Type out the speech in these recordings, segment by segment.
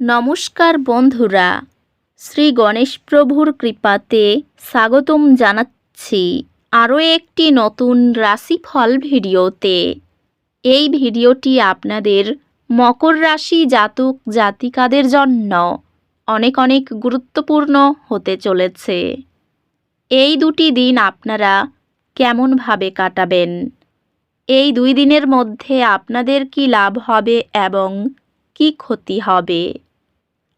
নমস্কার বন্ধুরা, শ্রী গণেশ প্রভুর কৃপাতে স্বাগতম জানাচ্ছি আরও একটি নতুন রাশিফল ভিডিওতে। এই ভিডিওটি আপনাদের মকর রাশি জাতক জাতিকাদের জন্য অনেক অনেক গুরুত্বপূর্ণ হতে চলেছে। এই দুটি দিন আপনারা কেমনভাবে কাটাবেন? এই দুই দিনের মধ্যে আপনাদের কি লাভ হবে এবং কি ক্ষতি হবে?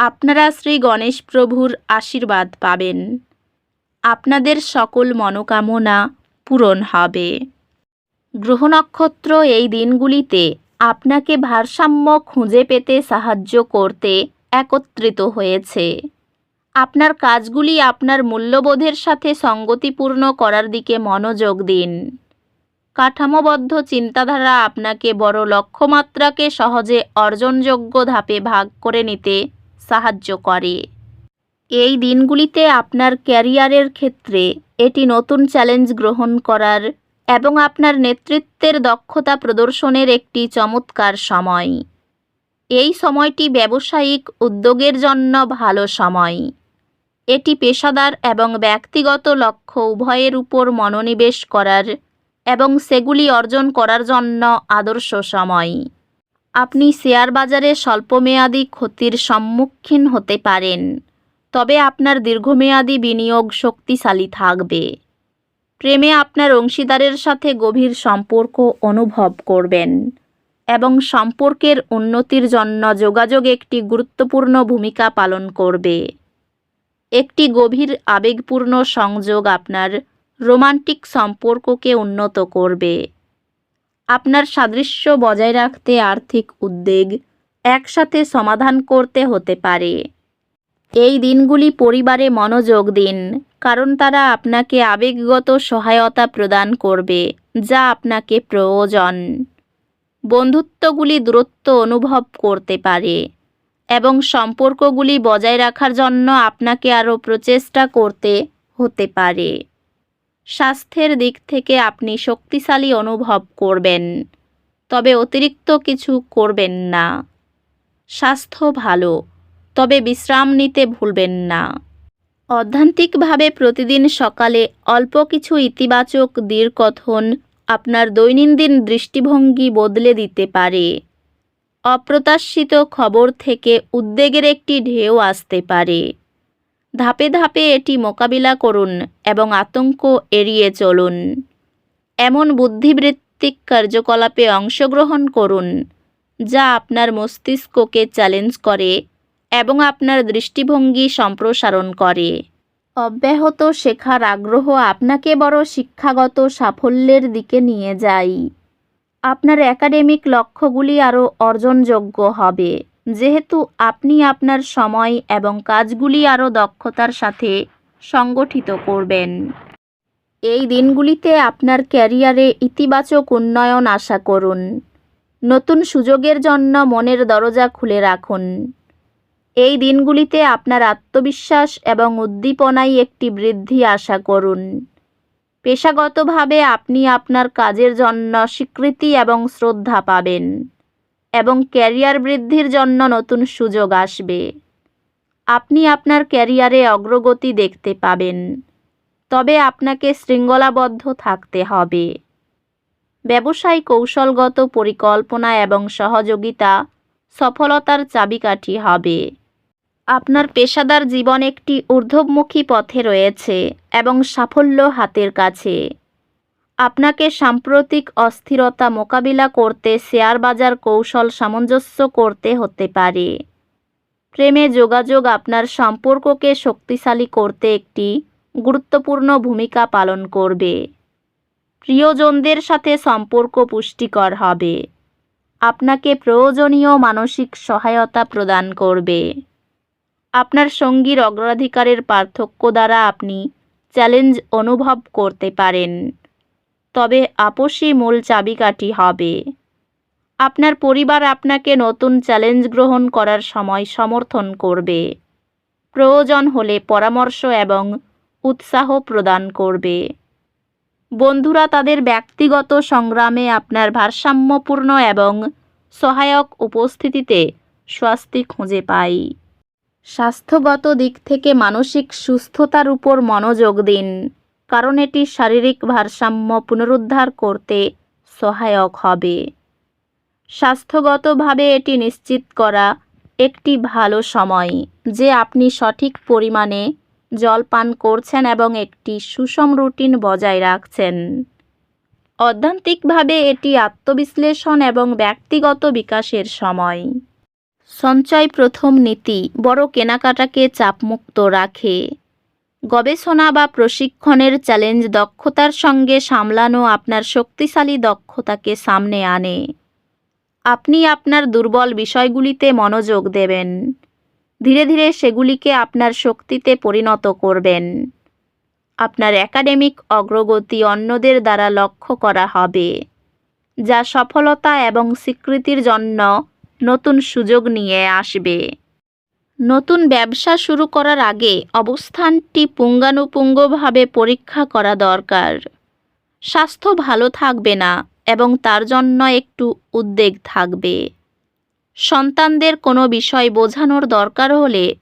আপনারা শ্রী গণেশ প্রভুর আশীর্বাদ পাবেন। আপনাদের সকল মনোকামনা পূরণ হবে। গ্রহ নক্ষত্র এই দিনগুলিতে আপনাকে ভারসাম্য খুঁজে পেতে সাহায্য করতে একত্রিত হয়েছে। আপনার কাজগুলি আপনার মূল্যবোধের সাথে সঙ্গতিপূর্ণ করার দিকে মনোযোগ দিন। কাঠামোবদ্ধ চিন্তাধারা আপনাকে বড় লক্ষ্যমাত্রাকে সহজে অর্জনযোগ্য ধাপে ভাগ করে নিতে সাহায্য করে। এই দিনগুলিতে আপনার ক্যারিয়ারের ক্ষেত্রে এটি নতুন চ্যালেঞ্জ গ্রহণ করার এবং আপনার নেতৃত্বের দক্ষতা প্রদর্শনের একটি চমৎকার সময়। এই সময়টি ব্যবসায়িক উদ্যোগের জন্য ভালো সময়। এটি পেশাদার এবং ব্যক্তিগত লক্ষ্য উভয়ের উপর মনোনিবেশ করার এবং সেগুলি অর্জন করার জন্য আদর্শ সময়। আপনি শেয়ার বাজারে স্বল্পমেয়াদী ক্ষতির সম্মুখীন হতে পারেন, তবে আপনার দীর্ঘমেয়াদী বিনিয়োগ শক্তিশালী থাকবে। প্রেমে আপনার অংশীদারের সাথে গভীর সম্পর্ক অনুভব করবেন এবং সম্পর্কের উন্নতির জন্য যোগাযোগ একটি গুরুত্বপূর্ণ ভূমিকা পালন করবে। একটি গভীর আবেগপূর্ণ সংযোগ আপনার রোমান্টিক সম্পর্ককে উন্নত করবে। আপনার সাদৃশ্য বজায় রাখতে আর্থিক উদ্বেগ একসাথে সমাধান করতে হতে পারে। এই দিনগুলি পরিবারে মনোযোগ দিন, কারণ তারা আপনাকে আবেগগত সহায়তা প্রদান করবে, যা আপনাকে প্রয়োজন। বন্ধুত্বগুলি দূরত্ব অনুভব করতে পারে, এবং সম্পর্কগুলি বজায় রাখার জন্য আপনাকে আরও প্রচেষ্টা করতে হতে পারে। স্বাস্থ্যের দিক থেকে আপনি শক্তিশালী অনুভব করবেন, তবে অতিরিক্ত কিছু করবেন না। স্বাস্থ্য ভালো, তবে বিশ্রাম নিতে ভুলবেন না। অধ্যান্তিকভাবে প্রতিদিন সকালে অল্প কিছু ইতিবাচক দীর্ঘথন আপনার দৈনন্দিন দৃষ্টিভঙ্গি বদলে দিতে পারে। অপ্রত্যাশিত খবর থেকে উদ্বেগের একটি ঢেউ আসতে পারে। ধাপে ধাপে এটি মোকাবিলা করুন এবং আতঙ্ক এড়িয়ে চলুন। এমন বুদ্ধিবৃত্তিক কার্যকলাপে অংশগ্রহণ করুন, যা আপনার মস্তিষ্ককে চ্যালেঞ্জ করে এবং আপনার দৃষ্টিভঙ্গি সম্প্রসারণ করে। অব্যাহত শেখার আগ্রহ আপনাকে বড় শিক্ষাগত সাফল্যের দিকে নিয়ে যায়। আপনার একাডেমিক লক্ষ্যগুলি আরও অর্জনযোগ্য হবে। যেহেতু আপনি আপনার সময় এবং কাজগুলি আরও দক্ষতার সাথে সংগঠিত করবেন। এই দিনগুলিতে আপনার ক্যারিয়ারে ইতিবাচক উন্নয়ন আশা করুন। নতুন সুযোগের জন্য মনের দরজা খুলে রাখুন। এই দিনগুলিতে আপনার আত্মবিশ্বাস এবং উদ্দীপনায় একটি বৃদ্ধি আশা করুন। পেশাগতভাবে আপনি আপনার কাজের জন্য স্বীকৃতি এবং শ্রদ্ধা পাবেন। এবং ক্যারিয়ার বৃদ্ধির জন্য নতুন সুযোগ আসবে। আপনি আপনার ক্যারিয়ারে অগ্রগতি দেখতে পাবেন। তবে আপনাকে শৃঙ্খলাবদ্ধ থাকতে হবে। ব্যবসায় কৌশলগত পরিকল্পনা এবং সহযোগিতা সফলতার চাবিকাঠি হবে। আপনার পেশাদার জীবন একটি ঊর্ধ্বমুখী পথে রয়েছে এবং সাফল্য হাতের কাছে। আপনাকে সাম্প্রতিক অস্থিরতা মোকাবিলা করতে শেয়ার বাজার কৌশল সামঞ্জস্য করতে হতে পারে। প্রেমে যোগাযোগ আপনার সম্পর্ককে শক্তিশালী করতে একটি গুরুত্বপূর্ণ ভূমিকা পালন করবে। প্রিয়জনদের সাথে সম্পর্ক পুষ্টিকর হবে। আপনাকে প্রয়োজনীয় মানসিক সহায়তা প্রদান করবে। আপনার সঙ্গীর অগ্রাধিকারের পার্থক্য দ্বারা আপনি চ্যালেঞ্জ অনুভব করতে পারেন। তবে আপোষই মূল চাবিকাঠি হবে। আপনার পরিবার আপনাকে নতুন চ্যালেঞ্জ গ্রহণ করার সময় সমর্থন করবে। প্রয়োজন হলে পরামর্শ এবং উৎসাহ প্রদান করবে। বন্ধুরা, তাদের ব্যক্তিগত সংগ্রামে আপনার ভারসাম্যপূর্ণ এবং সহায়ক উপস্থিতিতে স্বস্তি খুঁজে পাই। স্বাস্থ্যগত দিক থেকে মানসিক সুস্থতার উপর মনোযোগ দিন। কারণ এটি শারীরিক ভারসাম্য পুনরুদ্ধার করতে সহায়ক হবে। স্বাস্থ্যগতভাবে এটি নিশ্চিত করা একটি ভালো সময় যে আপনি সঠিক পরিমাণে জল পান করছেন এবং একটি সুষম রুটিন বজায় রাখছেন। অধ্যান্তিকভাবে এটি আত্মবিশ্লেষণ এবং ব্যক্তিগত বিকাশের সময়। সঞ্চয় প্রথম নীতি বড় কেনাকাটাকে চাপমুক্ত রাখে। গবেষণা বা প্রশিক্ষণের চ্যালেঞ্জ দক্ষতার সঙ্গে সামলানো আপনার শক্তিশালী দক্ষতাকে সামনে আনে। আপনি আপনার দুর্বল বিষয়গুলিতে মনোযোগ দেবেন। ধীরে ধীরে সেগুলিকে আপনার শক্তিতে পরিণত করবেন। আপনার একাডেমিক অগ্রগতি অন্যদের দ্বারা লক্ষ্য করা হবে, যা সফলতা এবং স্বীকৃতির জন্য নতুন সুযোগ নিয়ে আসবে। নতুন ব্যবসা শুরু করার আগে অবস্থানটি পুঙ্গানুপুঙ্গভাবে পরীক্ষা করা দরকার। স্বাস্থ্য ভালো থাকবে না এবং তার জন্য একটু উদ্বেগ থাকবে। সন্তানদের কোনো বিষয় বোঝানোর দরকার হলে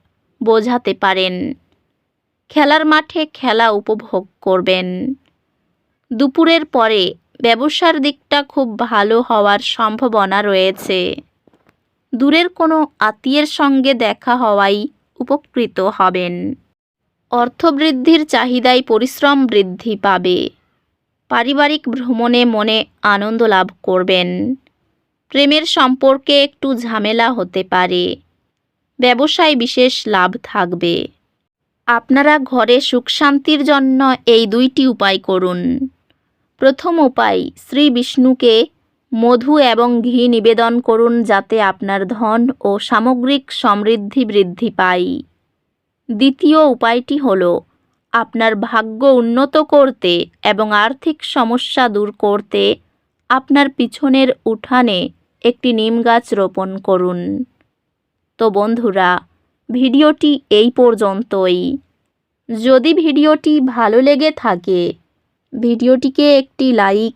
বোঝাতে পারেন। খেলার মাঠে খেলা উপভোগ করবেন। দুপুরের পরে ব্যবসার দিকটা খুব ভালো হওয়ার সম্ভাবনা রয়েছে। দূরের কোনো আত্মীয়ের সঙ্গে দেখা হওয়াই উপকৃত হবেন। অর্থবৃদ্ধির চাহিদায় পরিশ্রম বৃদ্ধি পাবে। পারিবারিক ভ্রমণে মনে আনন্দ লাভ করবেন। প্রেমের সম্পর্কে একটু ঝামেলা হতে পারে। ব্যবসায় বিশেষ লাভ থাকবে। আপনারা ঘরে সুখ শান্তির জন্য এই দুইটি উপায় করুন। প্রথম উপায়, শ্রী বিষ্ণুকে মধু এবং ঘি নিবেদন করুন যাতে আপনার ধন ও সামগ্রিক সমৃদ্ধি বৃদ্ধি পায়। দ্বিতীয় উপায়টি হল, আপনার ভাগ্য উন্নত করতে এবং আর্থিক সমস্যা দূর করতে আপনার পিছনের উঠানে একটি নিম গাছ রোপণ করুন। তো বন্ধুরা, ভিডিওটি এই পর্যন্তই। যদি ভিডিওটি ভালো লেগে থাকে, ভিডিওটিকে একটি লাইক